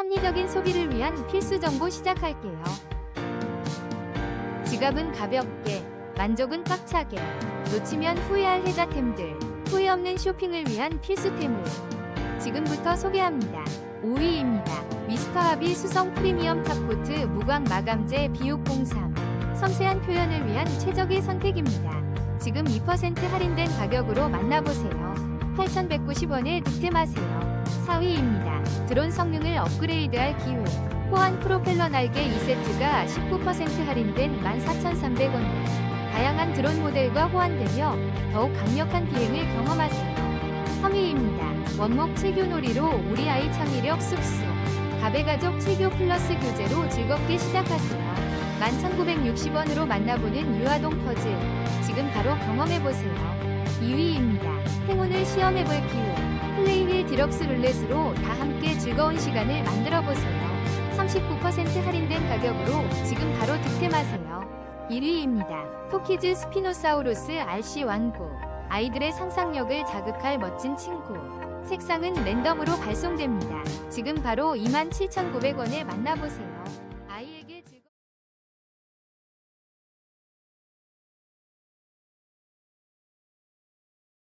합리적인 소비를 위한 필수 정보 시작할게요. 지갑은 가볍게, 만족은 꽉차게, 놓치면 후회할 혜자템들, 후회 없는 쇼핑을 위한 필수템을 지금부터 소개합니다. 5위입니다. 미스터 하비 수성 프리미엄 탑코트 무광 마감재 비육03 섬세한 표현을 위한 최적의 선택입니다. 지금 2% 할인된 가격으로 만나보세요. 8,190원에 득템하세요. 4위입니다. 드론 성능을 업그레이드할 기회. 호환 프로펠러 날개 2세트가 19% 할인된 14,300원에 다양한 드론 모델과 호환되며 더욱 강력한 비행을 경험하세요. 3위입니다. 원목 체교놀이로 우리 아이 창의력 쑥쑥. 가베가족 체교 플러스 교재로 즐겁게 시작하세요. 11,960원으로 만나보는 유아동 퍼즐. 지금 바로 경험해보세요. 2위입니다. 행운을 시험해볼 기회. 플레이힐 디럭스 룰렛으로 다 함께 즐거운 시간을 만들어보세요. 39% 할인된 가격으로 지금 바로 득템하세요. 1위입니다. 토키즈 스피노사우루스 RC 완구. 아이들의 상상력을 자극할 멋진 친구. 색상은 랜덤으로 발송됩니다. 지금 바로 27,900원에 만나보세요.